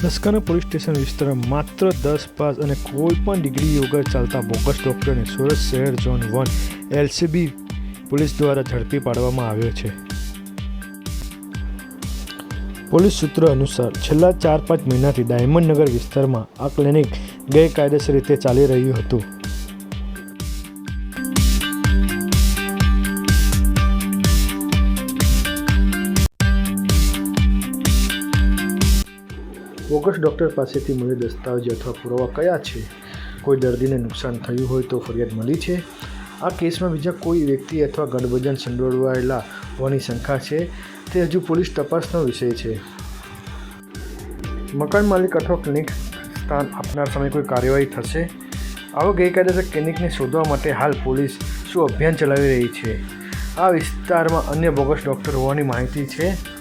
ધસકાના police station વિસ્તારમાં માત્ર દસ પાસ અને કોઈ પણ ડિગ્રી વગર ચાલતા બોગસ ડોક્ટરને સુરત શહેર ઝોન વન એલસીબી પોલીસ દ્વારા ઝડપી પાડવામાં આવ્યો છે. પોલીસ સૂત્રો અનુસાર છેલ્લા ચાર પાંચ મહિનાથી ડાયમંડ નગર વિસ્તારમાં આ ક્લિનિક ગેરકાયદેસર રીતે ચાલી રહ્યું હતું. બોગસ ડૉક્ટર પાસેથી મૂલ્ય દસ્તાવેજ અથવા પુરાવા કયા છે? કોઈ દર્દીને નુકસાન થયું હોય તો ફરિયાદ મળી છે? આ કેસમાં બીજા કોઈ વ્યક્તિ અથવા ગઠબંધન સંડોવાયેલા હોવાની શંકા છે? તે હજુ પોલીસ તપાસનો વિષય છે. મકાન માલિક અથવા ક્લિનિક સ્થાન આપનાર સામે કોઈ કાર્યવાહી થશે? આવા ગેરકાયદેસર ક્લિનિકને શોધવા માટે હાલ પોલીસ શું અભિયાન ચલાવી રહી છે? આ વિસ્તારમાં અન્ય બોગસ ડૉક્ટર હોવાની માહિતી છે?